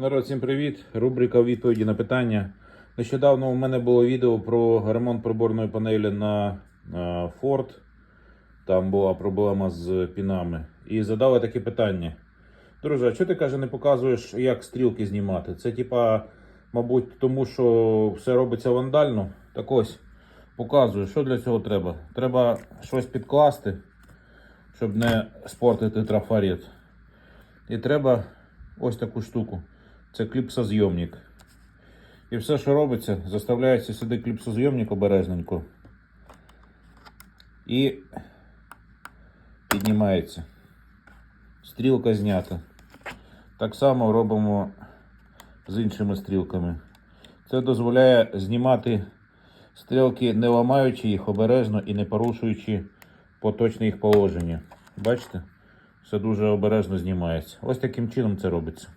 Народ, всім привіт! Рубрика відповіді на питання. Нещодавно у мене було відео про ремонт приборної панелі на на Ford. Там була проблема з пінами. І задали таке питання. Друже, а чого ти каже, не показуєш, як стрілки знімати? Це типа, мабуть, тому що все робиться вандально. Так ось, показую, що для цього треба. Треба щось підкласти, щоб не спортити трафарет. І треба ось таку штуку. Це кліпсозйомник. І все, що робиться, заставляється сюди кліпсозйомник обережненько. І піднімається. Стрілка знята. Так само робимо з іншими стрілками. Це дозволяє знімати стрілки, не ламаючи їх обережно і не порушуючи поточне їх положення. Бачите? Все дуже обережно знімається. Ось таким чином це робиться.